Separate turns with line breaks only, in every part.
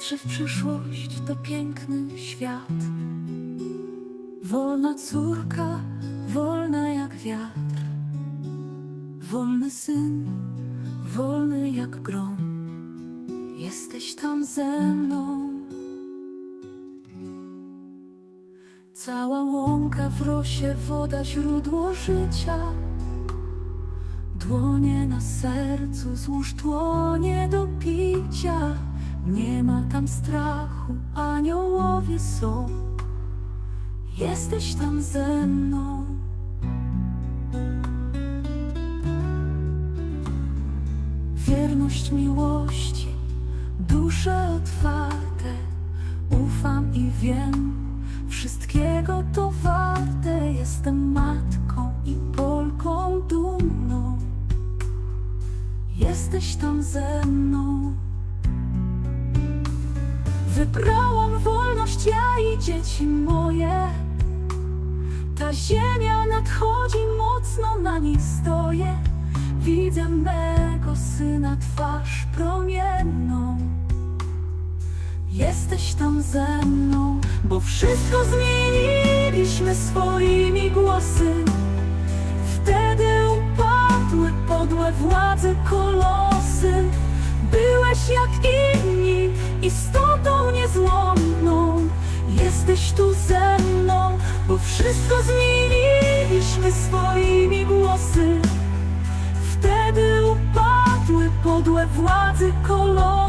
Patrzę w przyszłość, to piękny świat. Wolna córka, wolna jak wiatr. Wolny syn, wolny jak grom. Jesteś tam ze mną. Cała łąka w rosie, woda, źródło życia. Dłonie na sercu, złóż dłonie do picia. Nie ma tam strachu, aniołowie są. Jesteś tam ze mną. Wierność miłości, dusze otwarte. Ufam i wiem, wszystkiego to warte. Jestem matką i Polką dumną. Jesteś tam ze mną. Wybrałam wolność ja i dzieci moje. Ta ziemia nadchodzi, mocno na niej stoję. Widzę mego syna twarz promienną. Jesteś tam ze mną, bo wszystko zmieniliśmy swoimi głosy. Wtedy upadły podłe władze kolosy. Byłeś jak inni, niezłomną. Jesteś tu ze mną, bo wszystko zmieniliśmy swoimi głosy. Wtedy upadły podłe władzy kolosy.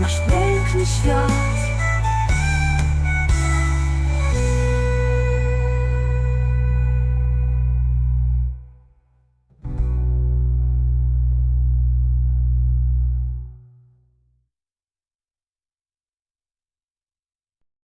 Jesteś tam ze